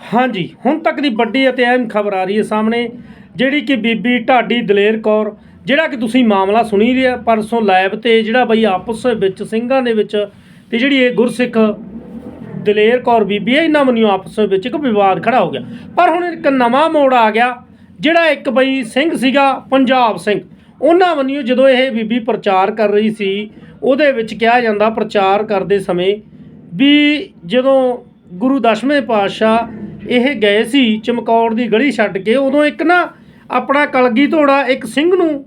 ਹਾਂਜੀ, ਹੁਣ ਤੱਕ ਦੀ ਵੱਡੀ ਅਤੇ ਅਹਿਮ ਖਬਰ ਆ ਰਹੀ ਹੈ ਸਾਹਮਣੇ, ਜਿਹੜੀ ਕਿ ਬੀਬੀ ਢਾਡੀ ਦਲੇਰ ਕੌਰ, ਜਿਹੜਾ ਕਿ ਤੁਸੀਂ ਮਾਮਲਾ ਸੁਣੀ ਰਿਹਾ ਪਰਸੋਂ ਲਾਈਵ ਤੇ ਜਿਹੜਾ ਬਈ ਆਪਸ ਵਿੱਚ, ਸਿੰਘਾਂ ਦੇ ਵਿੱਚ ਤੇ ਜਿਹੜੀ ਇਹ ਗੁਰਸਿੱਖ ਦਲੇਰ ਕੌਰ ਬੀਬੀ ਹੈ, ਇਹਨਾਂ ਵੱਲੋਂ ਆਪਸ ਵਿੱਚ ਇੱਕ ਵਿਵਾਦ ਖੜਾ ਹੋ ਗਿਆ। ਪਰ ਹੁਣ ਇੱਕ ਨਵਾਂ ਮੋੜ ਆ ਗਿਆ, ਜਿਹੜਾ ਇੱਕ ਬਈ ਸਿੰਘ ਸੀਗਾ, ਪੰਜਾਬ ਸਿੰਘ। ਉਹਨਾਂ ਵੱਲੋਂ ਜਦੋਂ ਇਹ ਬੀਬੀ ਪ੍ਰਚਾਰ ਕਰ ਰਹੀ ਸੀ, ਉਹਦੇ ਵਿੱਚ ਕਿਹਾ ਜਾਂਦਾ ਪ੍ਰਚਾਰ ਕਰਦੇ ਸਮੇਂ ਵੀ ਜਦੋਂ ਗੁਰੂ ਦਸ਼ਵੇਂ ਪਾਤਸ਼ਾਹ ਇਹ ਗਏ ਸੀ ਚਮਕੌਰ ਦੀ ਗਲੀ ਛੱਡ ਕੇ, ਉਦੋਂ ਇੱਕ ਨਾ ਆਪਣਾ ਕਲਗੀ ਧੋੜਾ ਇੱਕ ਸਿੰਘ ਨੂੰ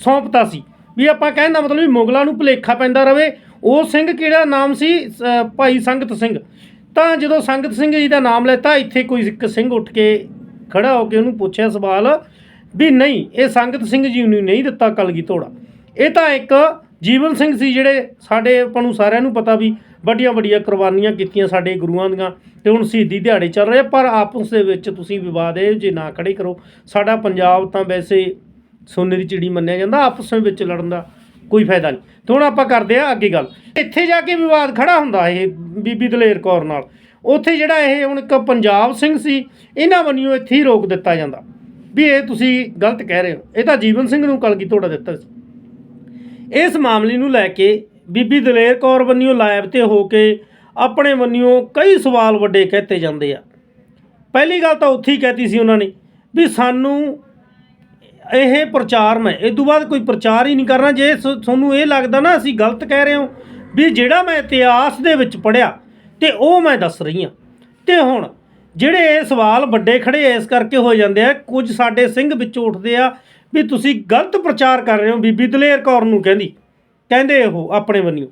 ਸੌਂਪਤਾ ਸੀ। ਵੀ ਆਪਾਂ ਕਹਿਣ ਦਾ ਮਤਲਬ ਵੀ ਮੁਗਲਾਂ ਨੂੰ ਭੁਲੇਖਾ ਪੈਂਦਾ ਰਵੇ, ਉਹ ਸਿੰਘ ਕਿਹੜਾ ਨਾਮ ਸੀ? ਭਾਈ ਸੰਗਤ ਸਿੰਘ। ਤਾਂ ਜਦੋਂ ਸੰਗਤ ਸਿੰਘ ਜੀ ਦਾ ਨਾਮ ਲੈਤਾ, ਇੱਥੇ ਕੋਈ ਇੱਕ ਸਿੰਘ ਉੱਠ ਕੇ ਖੜਾ ਹੋ ਕੇ ਉਹਨੂੰ ਪੁੱਛਿਆ ਸਵਾਲ ਵੀ ਨਹੀਂ, ਇਹ ਸੰਗਤ ਸਿੰਘ ਜੀ ਨੂੰ ਨਹੀਂ ਦਿੱਤਾ ਕਲਗੀ ਧੋੜਾ। ਇਹ ਤਾਂ ਇੱਕ ਜੀਵਨ ਸਿੰਘ ਸੀ ਜਿਹੜੇ ਸਾਡੇ ਆਪਾਂ ਨੂੰ ਸਾਰਿਆਂ ਨੂੰ ਪਤਾ ਵੀ ਵੱਡੀਆਂ ਵੱਡੀਆਂ ਕੁਰਬਾਨੀਆਂ ਕੀਤੀਆਂ ਸਾਡੇ ਗੁਰੂਆਂ ਦੀਆਂ ਤੇ ਹੁਣ ਸ਼ਹੀਦੀ ਦਿਹਾੜੇ ਚੱਲ ਰਹੇ ਪਰ ਆਪਸ ਦੇ ਵਿੱਚ ਤੁਸੀਂ ਵਿਵਾਦ ਇਹ ਜੇ ਨਾ ਖੜੇ ਕਰੋ, ਸਾਡਾ ਪੰਜਾਬ ਤਾਂ ਵੈਸੇ ਸੋਨੇ ਦੀ ਚਿੜੀ ਮੰਨਿਆ ਜਾਂਦਾ, ਆਪਸ ਵਿੱਚ ਲੜਨ ਦਾ ਕੋਈ ਫਾਇਦਾ ਨਹੀਂ। ਤੇ ਹੁਣ ਆਪਾਂ ਕਰਦੇ ਆ ਅੱਗੇ ਗੱਲ। ਇੱਥੇ ਜਾ ਕੇ ਵਿਵਾਦ ਖੜਾ ਹੁੰਦਾ ਇਹ ਬੀਬੀ ਦਲੇਰ ਕੌਰ ਨਾਲ। ਉੱਥੇ ਜਿਹੜਾ ਇਹ ਹੁਣ ਇੱਕ ਪੰਜਾਬ ਸਿੰਘ ਸੀ, ਇਹਨਾਂ ਵੱਲੋਂ ਇੱਥੇ ਹੀ ਰੋਕ ਦਿੱਤਾ ਜਾਂਦਾ। ਵੀ ਇਹ ਤੁਸੀਂ ਗਲਤ ਕਹਿ ਰਹੇ ਹੋ। ਇਹ ਤਾਂ ਜੀਵਨ ਸਿੰਘ ਨੂੰ ਕਲਗੀ ਤੋੜਾ ਦਿੱਤਾ ਸੀ। ਇਸ ਮਾਮਲੇ ਨੂੰ ਲੈ ਕੇ ਬੀਬੀ ਦਲੇਰ ਕੌਰ ਵੱਲੋਂ ਲਾਈਵ ਤੇ ਹੋ ਕੇ ਆਪਣੇ ਵੱਲੋਂ ਕਈ ਸਵਾਲ ਵੱਡੇ ਕਹਿਤੇ ਜਾਂਦੇ ਆ। ਪਹਿਲੀ ਗੱਲ ਤਾਂ ਉੱਥੇ ਹੀ ਕਹਿਤੀ ਸੀ ਉਹਨਾਂ ਨੇ ਵੀ ਸਾਨੂੰ ਇਹ ਪ੍ਰਚਾਰ ਮੈਂ ਇਸ ਤੋਂ ਬਾਅਦ ਕੋਈ ਪ੍ਰਚਾਰ ਹੀ ਨਹੀਂ ਕਰਨਾ। ਜੇ ਸ- ਤੁਹਾਨੂੰ ਇਹ ਲੱਗਦਾ ਨਾ ਅਸੀਂ ਗਲਤ ਕਹਿ ਰਹੇ ਹਾਂ ਵੀ ਜਿਹੜਾ ਮੈਂ ਇਤਿਹਾਸ ਦੇ ਵਿੱਚ ਪੜਿਆ ਤੇ ਉਹ ਮੈਂ ਦੱਸ ਰਹੀ ਹਾਂ। ਤੇ ਹੁਣ ਜਿਹੜੇ ਇਹ ਸਵਾਲ ਵੱਡੇ ਖੜੇ ਇਸ ਕਰਕੇ ਹੋ ਜਾਂਦੇ ਆ, ਕੁਝ ਸਾਡੇ ਸਿੰਘ ਵਿੱਚੋਂ ਉੱਠਦੇ ਆ ਵੀ ਤੁਸੀਂ ਗਲਤ ਪ੍ਰਚਾਰ ਕਰ ਰਹੇ ਹੋ ਬੀਬੀ ਦਲੇਰ ਕੌਰ ਨੂੰ ਕਹਿੰਦੀ। ਕਹਿੰਦੇ ਉਹ ਆਪਣੇ ਵੱਲੋਂ।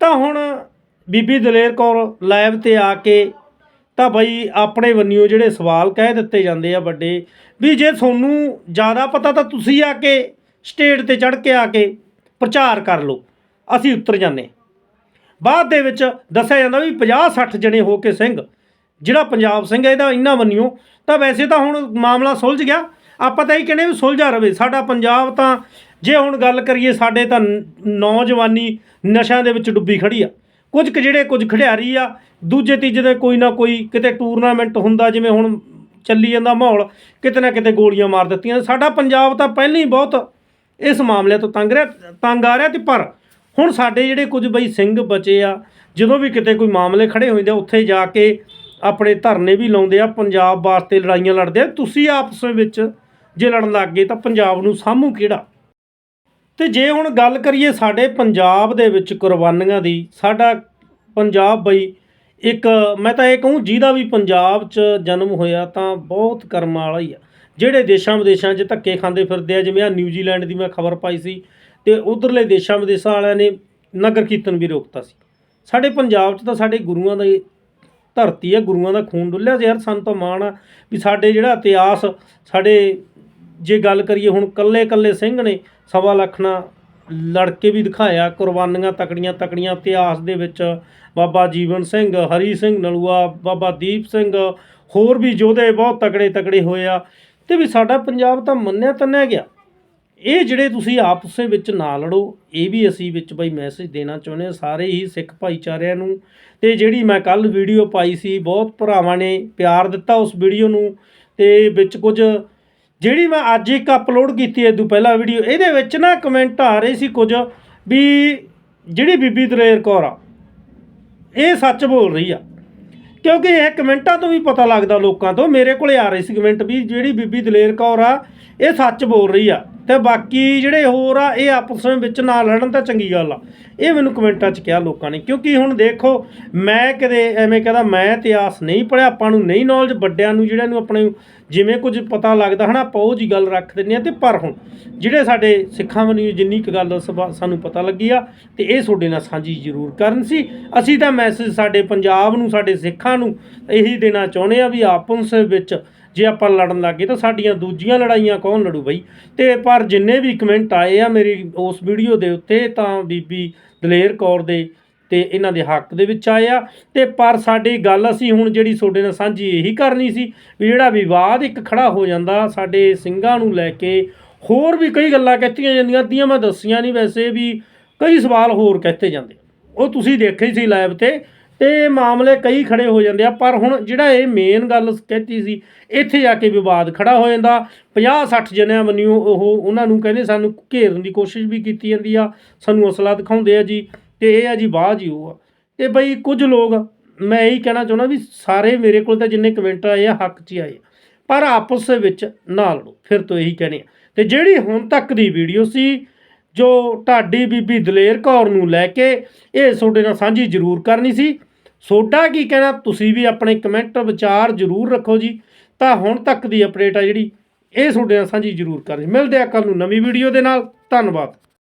ਤਾਂ ਹੁਣ ਬੀਬੀ ਦਲੇਰ ਕੌਰ ਲਾਈਵ ਤੇ ਆ ਕੇ ਤਾਂ ਬਈ ਆਪਣੇ ਵੱਲੋਂ ਜਿਹੜੇ ਸਵਾਲ ਕਹਿ ਦਿੱਤੇ ਜਾਂਦੇ ਆ ਵੱਡੇ, ਵੀ ਜੇ ਤੁਹਾਨੂੰ ਜ਼ਿਆਦਾ ਪਤਾ ਤਾਂ ਤੁਸੀਂ ਆ ਕੇ ਸਟੇਟ ਤੇ ਚੜ੍ਹ ਕੇ ਆ ਕੇ ਪ੍ਰਚਾਰ ਕਰ ਲਓ। ਅਸੀਂ ਉੱਤਰ ਜਾਂਦੇ ਬਾਅਦ ਦੇ ਵਿੱਚ ਦੱਸਿਆ ਜਾਂਦਾ ਵੀ 50 60 ਜਣੇ ਹੋ ਕੇ ਸਿੰਘ, ਜਿਹੜਾ ਪੰਜਾਬ ਸਿੰਘ ਹੈ ਇਹਦਾ ਇਹਨਾਂ ਵੱਲੋਂ, ਤਾਂ ਵੈਸੇ ਤਾਂ ਹੁਣ ਮਾਮਲਾ ਸੁਲਝ ਗਿਆ। ਆਪਾਂ ਤਾਂ ਇਹ ਕਹਿੰਦੇ ਵੀ ਸੁਲਝਾ ਰਵੇ। ਸਾਡਾ ਪੰਜਾਬ ਤਾਂ ਜੇ ਹੁਣ ਗੱਲ ਕਰੀਏ ਸਾਡੇ ਤਾਂ ਨ- ਨੌਜਵਾਨੀ ਨਸ਼ਿਆਂ ਦੇ ਵਿੱਚ ਡੁੱਬੀ ਖੜੀ ਆ। ਕੁਝ ਕੁ ਜਿਹੜੇ ਕੁਝ ਖਿਡਾਰੀ ਆ ਦੂਜੇ ਤੀਜੇ ਦੇ ਕੋਈ ਨਾ ਕੋਈ ਕਿਤੇ ਟੂਰਨਾਮੈਂਟ ਹੁੰਦਾ ਜਿਵੇਂ ਹੁਣ ਚੱਲੀ ਜਾਂਦਾ ਮਾਹੌਲ ਕਿਤੇ ਨਾ ਕਿਤੇ ਗੋਲੀਆਂ ਮਾਰ ਦਿੱਤੀਆਂ। ਸਾਡਾ ਪੰਜਾਬ ਤਾਂ ਪਹਿਲਾਂ ਹੀ ਬਹੁਤ ਇਸ ਮਾਮਲੇ ਤੋਂ ਤੰਗ ਰਿਹਾ ਤੰਗ ਆ ਰਿਹਾ ਤੇ ਪਰ ਹੁਣ ਸਾਡੇ ਜਿਹੜੇ ਕੁਝ ਬਈ ਸਿੰਘ ਬਚੇ ਆ ਜਦੋਂ ਵੀ ਕਿਤੇ ਕੋਈ ਮਾਮਲੇ ਖੜੇ ਹੋ ਜਾਂਦੇ ਆ, ਉੱਥੇ ਜਾ ਕੇ ਆਪਣੇ ਧਰਨੇ ਵੀ ਲਾਉਂਦੇ ਆ ਪੰਜਾਬ ਵਾਸਤੇ ਲੜਾਈਆਂ ਲੜਦੇ ਆ। ਤੁਸੀਂ ਆਪਸ ਵਿੱਚ ਜੇ ਲੜਨ ਲੱਗ ਗਏ ਤਾਂ ਪੰਜਾਬ ਨੂੰ ਸਾਹਮੂ ਕਿਹੜਾ? ਤੇ ਜੇ ਹੁਣ ਗੱਲ ਕਰੀਏ ਸਾਡੇ ਪੰਜਾਬ ਦੇ ਵਿੱਚ ਕੁਰਬਾਨੀਆਂ ਦੀ, ਸਾਡਾ ਪੰਜਾਬ ਬਈ ਇੱਕ, ਮੈਂ ਤਾਂ ਇਹ ਕਹੂੰ ਜਿਹਦਾ ਵੀ ਪੰਜਾਬ 'ਚ ਜਨਮ ਹੋਇਆ ਤਾਂ ਬਹੁਤ ਕਰਮਾਂ ਵਾਲਾ ਹੀ ਆ। ਜਿਹੜੇ ਦੇਸ਼ਾਂ ਵਿਦੇਸ਼ਾਂ 'ਚ ਧੱਕੇ ਖਾਂਦੇ ਫਿਰਦੇ ਆ, ਜਿਵੇਂ ਆ ਨਿਊਜ਼ੀਲੈਂਡ ਦੀ ਮੈਂ ਖਬਰ ਪਾਈ ਸੀ ਤੇ ਉਧਰਲੇ ਦੇਸ਼ਾਂ ਵਿਦੇਸ਼ਾਂ ਵਾਲਿਆਂ ਨੇ ਨਗਰ ਕੀਰਤਨ ਵੀ ਰੋਕਤਾ ਸੀ। ਸਾਡੇ ਪੰਜਾਬ 'ਚ ਤਾਂ ਸਾਡੇ ਗੁਰੂਆਂ ਦਾ ਧਰਤੀ ਹੈ ਗੁਰੂਆਂ ਦਾ ਖੂਨ ਡੁੱਲਿਆ ਸੀ। ਯਾਰ ਸਾਨੂੰ ਤਾਂ ਮਾਣ ਆ ਵੀ ਸਾਡੇ ਜਿਹੜਾ ਇਤਿਹਾਸ, ਸਾਡੇ ਜੇ ਗੱਲ ਕਰੀਏ ਹੁਣ ਕੱਲੇ ਕੱਲੇ ਸਿੰਘ ਨੇ, ਸਵਾ ਲੱਖ ਨਾਲ ਲੜ ਕੇ ਵੀ ਦਿਖਾਇਆ, ਕੁਰਬਾਨੀਆਂ ਤਕੜੀਆਂ ਤਕੜੀਆਂ, ਇਤਿਹਾਸ ਦੇ ਵਿੱਚ ਬਾਬਾ ਜੀਵਨ ਸਿੰਘ, ਹਰੀ ਸਿੰਘ, ਨਲੂਆ, ਬਾਬਾ ਦੀਪ ਸਿੰਘ, ਹੋਰ ਵੀ ਯੋਧੇ ਬਹੁਤ ਤਕੜੇ ਤਕੜੇ ਹੋਏ ਆ। ਤੇ ਵੀ ਸਾਡਾ ਪੰਜਾਬ ਤਾਂ ਮੰਨਿਆ ਤੰਨਿਆ ਗਿਆ। ਇਹ ਜਿਹੜੇ ਤੁਸੀਂ ਆਪਸ ਵਿੱਚ ਨਾ ਲੜੋ, ਇਹ ਵੀ ਅਸੀਂ ਵਿੱਚ ਬਈ ਮੈਸੇਜ ਦੇਣਾ ਚਾਹੁੰਦੇ ਹਾਂ ਸਾਰੇ ਹੀ ਸਿੱਖ ਭਾਈਚਾਰਿਆਂ ਨੂੰ। ਤੇ ਜਿਹੜੀ ਮੈਂ ਕੱਲ ਵੀਡੀਓ ਪਾਈ ਸੀ, ਬਹੁਤ ਭਰਾਵਾਂ ਨੇ ਪਿਆਰ ਦਿੱਤਾ ਉਸ ਵੀਡੀਓ ਨੂੰ। ਤੇ ਵਿੱਚ ਕੁਝ ਜਿਹੜੀ ਮੈਂ ਅੱਜ ਇੱਕ ਅਪਲੋਡ ਕੀਤੀ ਇਹ ਤੋਂ ਪਹਿਲਾਂ ਵੀਡੀਓ ਇਹਦੇ ਵਿੱਚ ਨਾ ਕਮੈਂਟ ਆ ਰਹੇ ਸੀ ਕੁਝ ਵੀ ਜਿਹੜੀ ਬੀਬੀ ਦਲੇਰ ਕੌਰ ਆ, ਇਹ ਸੱਚ ਬੋਲ ਰਹੀ ਆ। ਕਿਉਂਕਿ ਇਹ ਕਮੈਂਟਾਂ ਤੋਂ ਵੀ ਪਤਾ ਲੱਗਦਾ ਲੋਕਾਂ ਤੋਂ, ਮੇਰੇ ਕੋਲੇ ਆ ਰਹੇ ਸੀ ਕਮੈਂਟ ਵੀ ਜਿਹੜੀ ਬੀਬੀ ਦਲੇਰ ਕੌਰ ਆ, ਇਹ ਸੱਚ ਬੋਲ ਰਹੀ ਆ। ਤੇ ਬਾਕੀ ਜਿਹੜੇ ਹੋਰ ਆ, ਇਹ ਆਪਸ ਵਿੱਚ ਨਾ ਲੜਨ ਤਾਂ ਚੰਗੀ ਗੱਲ ਆ। ਇਹ ਮੈਨੂੰ ਕਮੈਂਟਾਂ 'ਚ ਕਿਹਾ ਲੋਕਾਂ ਨੇ, ਕਿਉਂਕਿ ਹੁਣ ਦੇਖੋ, ਮੈਂ ਕਦੇ ਐਵੇਂ ਕਹਦਾ, ਮੈਂ ਇਤਿਹਾਸ ਨਹੀਂ ਪੜਿਆ ਆਪਾਂ ਨੂੰ ਨਹੀਂ ਨੌਲੇਜ ਵੱਡਿਆਂ ਨੂੰ, ਜਿਹੜਿਆਂ ਨੂੰ ਆਪਣੇ ਜਿਵੇਂ ਕੁਝ ਪਤਾ ਲੱਗਦਾ, ਹਨਾ, ਆਪਾਂ ਉਹ ਜੀ ਗੱਲ ਰੱਖ ਦਿੰਦੇ ਆ ਤੇ ਪਰ ਹੁਣ ਜਿਹੜੇ ਸਾਡੇ ਸਿੱਖਾਂ ਵੱਲੋਂ ਜਿੰਨੀ ਕੁ ਗੱਲ ਸਬਾ- ਸਾਨੂੰ ਪਤਾ ਲੱਗੀ ਆ, ਤੇ ਇਹ ਤੁਹਾਡੇ ਨਾਲ ਸਾਂਝੀ ਜ਼ਰੂਰ ਕਰਨ ਸੀ। ਅਸੀਂ ਤਾਂ ਮੈਸੇਜ ਸਾਡੇ ਪੰਜਾਬ ਨੂੰ, ਸਾਡੇ ਸਿੱਖਾਂ ਨੂੰ ਇਹੀ ਦੇਣਾ ਚਾਹੁੰਦੇ ਆ ਵੀ ਆਪਸ ਵਿੱਚ ਜੇ ਆਪਾਂ ਲੜਨ ਲੱਗੇ ਤਾਂ ਸਾਡੀਆਂ ਦੂਜੀਆਂ ਲੜਾਈਆਂ ਕੌਣ ਲੜੂ ਬਈ? ਤੇ ਪਰ ਜਿੰਨੇ ਵੀ ਕਮੈਂਟ ਆਏ ਆ ਮੇਰੀ ਉਸ ਵੀਡੀਓ ਦੇ ਉੱਤੇ ਤਾਂ ਬੀਬੀ ਦਲੇਰ ਕੌਰ ਦੇ ਤੇ ਇਹਨਾਂ ਦੇ ਹੱਕ ਦੇ ਵਿੱਚ ਆਏ ਆ। ਤੇ ਪਰ ਸਾਡੀ ਗੱਲ ਅਸੀਂ ਹੁਣ ਜਿਹੜੀ ਤੁਹਾਡੇ ਨਾਲ ਸਾਂਝੀ ਇਹੀ ਕਰਨੀ ਸੀ ਵੀ ਜਿਹੜਾ ਵਿਵਾਦ ਇੱਕ ਖੜਾ ਹੋ ਜਾਂਦਾ, ਸਾਡੇ ਸਿੰਘਾਂ ਨੂੰ ਲੈ ਕੇ ਹੋਰ ਵੀ ਕਈ ਗੱਲਾਂ ਕਹਿਤੀਆਂ ਜਾਂਦੀਆਂ, ਅੱਧੀਆਂ ਮੈਂ ਦੱਸੀਆਂ ਨਹੀਂ ਵੈਸੇ ਵੀ, ਕਈ ਸਵਾਲ ਹੋਰ ਕਹਿਤੇ ਜਾਂਦੇ। ਉਹ ਤੁਸੀਂ ਦੇਖੇ ਸੀ ਲਾਈਵ ਤੇ ਤੇ ਮਾਮਲੇ ਕਈ ਖੜੇ ਹੋ ਜਾਂਦੇ ਆ, ਪਰ ਹੁਣ ਜਿਹੜਾ ਇਹ ਮੇਨ ਗੱਲ ਕਹਿਤੀ ਸੀ, ਇੱਥੇ ਜਾ ਕੇ ਵਿਵਾਦ ਖੜਾ ਹੋ ਜਾਂਦਾ। 50 60 ਜਣਿਆਂ ਵੱਲੋਂ ਉਹ ਉਹਨਾਂ ਨੂੰ ਕਹਿੰਦੇ ਸਾਨੂੰ ਘੇਰਨ ਦੀ ਕੋਸ਼ਿਸ਼ ਵੀ ਕੀਤੀ ਜਾਂਦੀ ਆ, ਸਾਨੂੰ ਅਸਲਾ ਦਿਖਾਉਂਦੇ ਆ ਜੀ, ਤੇ ਇਹ ਆ ਜੀ ਬਾਹ ਜੀ, ਉਹ ਆ। ਤੇ ਬਈ ਕੁਝ ਲੋਕ, ਮੈਂ ਇਹੀ ਕਹਿਣਾ ਚਾਹੁੰਦਾ ਵੀ ਸਾਰੇ ਮੇਰੇ ਕੋਲ ਤਾਂ ਜਿੰਨੇ ਕਮੈਂਟ ਆਏ ਆ, ਹੱਕ 'ਚ ਹੀ ਆਏ ਆ। ਪਰ ਆਪਸ ਦੇ ਵਿੱਚ ਨਾ ਲੜੋ, ਫਿਰ ਤੋਂ ਇਹੀ ਕਹਿੰਦੇ ਆ। ਤੇ ਜਿਹੜੀ ਹੁਣ ਤੱਕ ਦੀ ਵੀਡੀਓ ਸੀ, ਜੋ ਢਾਡੀ ਬੀਬੀ ਦਲੇਰ ਕੌਰ ਨੂੰ ਲੈ ਕੇ, ਇਹ ਤੁਹਾਡੇ ਨਾਲ ਸਾਂਝੀ ਜ਼ਰੂਰ ਕਰਨੀ ਸੀ। ਸੋਡਾ ਕੀ ਕਹਿਣਾ, ਤੁਸੀਂ ਵੀ ਆਪਣੇ ਕਮੈਂਟ ਵਿਚਾਰ ਜ਼ਰੂਰ ਰੱਖੋ ਜੀ। ਤਾਂ ਹੁਣ ਤੱਕ ਦੀ ਅਪਡੇਟ ਆ ਜਿਹੜੀ, ਇਹ ਤੁਹਾਡੇ ਨਾਲ ਸਾਂਝੀ ਜ਼ਰੂਰ ਕਰਨੀ ਮਿਲਦੇ ਆ ਕੱਲ ਨੂੰ ਨਵੀਂ ਵੀਡੀਓ ਦੇ ਨਾਲ। ਧੰਨਵਾਦ।